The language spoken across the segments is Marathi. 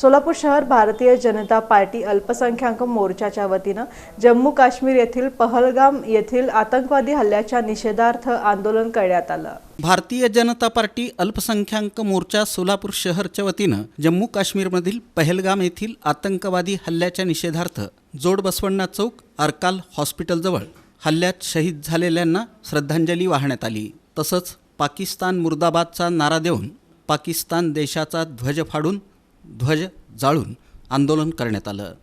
सोलापूर शहर भारतीय जनता पार्टी अल्पसंख्याक मोर्चाच्या वतीनं जम्मू काश्मीर येथील पहलगाम येथील आतंकवादी हल्ल्याच्या निषेधार्थ आंदोलन करण्यात आलं. भारतीय जनता पार्टी अल्पसंख्याक मोर्चा सोलापूर शहरच्या वतीनं जम्मू काश्मीरमधील पहलगाम येथील आतंकवादी हल्ल्याच्या निषेधार्थ जोड बसवण्णा चौक अर्काल हॉस्पिटलजवळ हल्ल्यात शहीद झालेल्यांना श्रद्धांजली वाहण्यात आली. तसंच पाकिस्तान मुर्दाबादचा नारा देऊन पाकिस्तान देशाचा ध्वज फाडून ध्वज जाळून आंदोलन करण्यात आलं.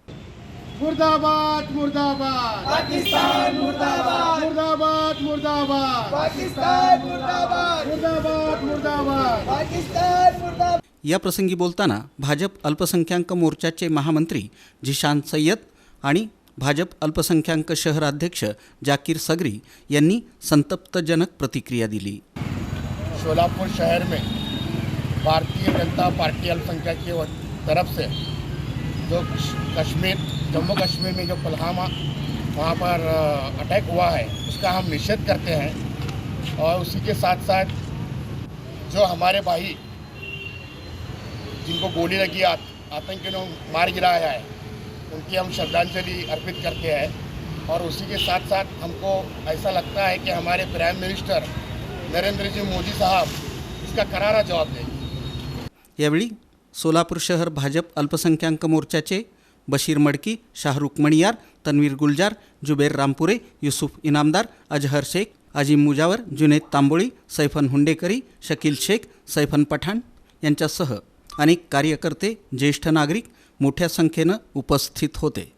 मुर्दाबाद मुर्दाबाद. पाकिस्तान मुर्दाबाद. मुर्दाबाद मुर्दाबाद. पाकिस्तान मुर्दाबाद. मुर्दाबाद मुर्दाबाद. पाकिस्तान मुर्दाबाद. या प्रसंगी बोलताना भाजप अल्पसंख्याक मोर्चाचे महामंत्री झिशान सय्यद आणि भाजप अल्पसंख्याक शहराध्यक्ष जाकीर सगरी यांनी संतप्तजनक प्रतिक्रिया दिली. शोलापुर शहर में भारतीय जनता पार्टी अल्पसंख्यक की तरफ़ से जो कश्मीर जम्मू कश्मीर में जो पलहामा वहाँ पर अटैक हुआ है उसका हम निषेध करते हैं और उसी के साथ साथ जो हमारे भाई जिनको गोली लगी आत, आतंकियों ने मार गिराया है उनकी हम श्रद्धांजलि अर्पित करते हैं और उसी के साथ साथ हमको ऐसा लगता है कि हमारे प्राइम मिनिस्टर नरेंद्र जी मोदी साहब इसका करारा जवाब देंगे। यावेळी सोलापूर शहर भाजप अल्पसंख्याक मोर्चाचे बशीर मडकी शाहरुख मणियार तन्वीर गुलजार जुबेर रामपुरे युसुफ इनामदार अजहर शेख अजीम मुजावर जुनेद तांबोळी सैफन हुंडेकरी शकील शेख सैफन पठाण यांच्यासह अनेक कार्यकर्ते ज्येष्ठ नागरिक मोठ्या संख्येनं उपस्थित होते.